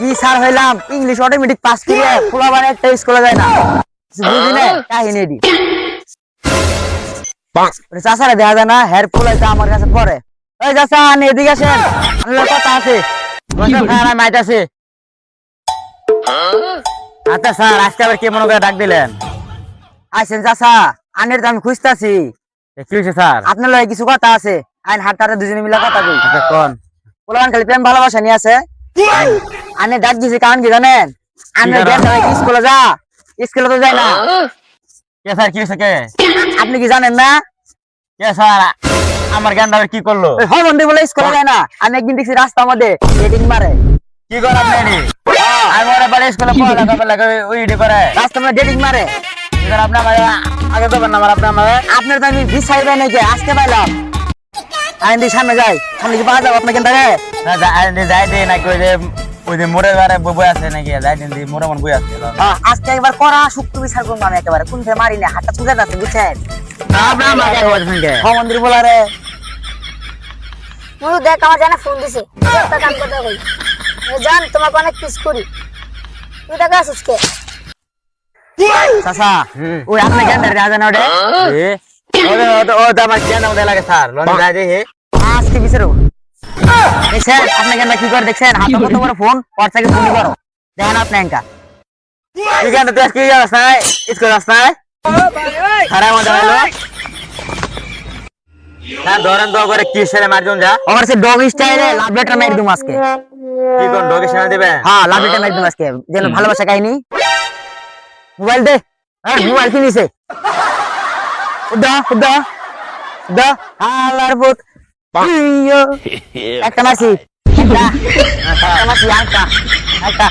কি স্যার হইলাম English automatic pass করে পোলা বানে একটা স্কুলে যায় না। বুঝি না? কাহিনী এডি চাষারে দেখা যায় না হের পোলা আমার কাছে পড়ে। ওই এদিকে আসেন। কথা আছে। মাইট আছে। আচ্ছা স্যার আজকে আবার কে মনে করে ডাক দিলেন? আইসেন চাষা আনের তো আমি খুঁজতাছি। কি হয়েছে স্যার? আপনার লগে কিছু কথা আছে। আইন হাটটারে দুজনে মিলে কথা কই। কোন? পোলান খালি প্রেম ভালোবাসা নিয়ে আছে। আনে ডাক দিছি কারণ কি জানেন? আনে? স্কুলে যা স্কুলে তো যায় না। কে স্যার কি হয়েছে কে? আপনি কি জানেন না? কে স্যার আমার জ্ঞান কি করল? ওই হরমন্দি বলে স্কুলে যায় না। আমি একদিন দেখছি রাস্তার মধ্যে ডেটিং মারে। কি করে আপনি এডি? আমি ওরা বাড়ি স্কুলে পড়ালেখা করলে ওই ইডি করে। রাস্তার মধ্যে ডেটিং মারে। করে আপনি আমার আগে দেবেন না আমার আপনি আমার আপনার তো আমি বিছাই দেয় নাকি আজকে পাইলাম। আইন দিয়ে সামনে যাই। সামনে কি পাওয়া যাব আপনাকে না যাই দে যাই দে নাকি ওই যে মোড়ের বারে বই আছে নাকি? দিন দি মোড়ে মন বই আছে। আজকে একবার করা শুক্র বিচার করব আমি একেবারে। কোন থেকে মারি না হাতটা চুকে যাচ্ছে বুঝছেন? মন্দির বলারে মুরু দেখ আমার জানা ফোন দিছে। একটা কাম করতে কই জান তোমাকে অনেক পিস করি। তুই টাকা আসিস কে? চাচা ওই আপনি কেন রাজা না ওটা? এ? ও তো ও তো আমার জ্ঞান লাগে স্যার। লোন যাই হে আজকে বিচারো দেখছেন? আপনি কেন কি করে দেখছেন? হাতে কত বড় ফোন? হোয়াটসঅ্যাপে ফোন করো। দেখেন আপনি এঙ্কা তুই কেন তুই আজকে যাস না স্কুল যাস না খারাপ মজা হলো। না ধরেন তো করে কি সেরে মারজন যা। আমার সে ডগ স্টাইলে লাভ লেটার মেরে দিম আজকে। কি কোন ডগে সেরে দিবে? হ্যাঁ লাভ লেটার মেরে দিম আজকে। যেন ভালোবাসা কাহিনী। মোবাইল দে। হ্যাঁ মোবাইল কিনিছে। দা দা। দা। হালার বুত ইয়ো একটা মাসি একটা মাসি একটা একটা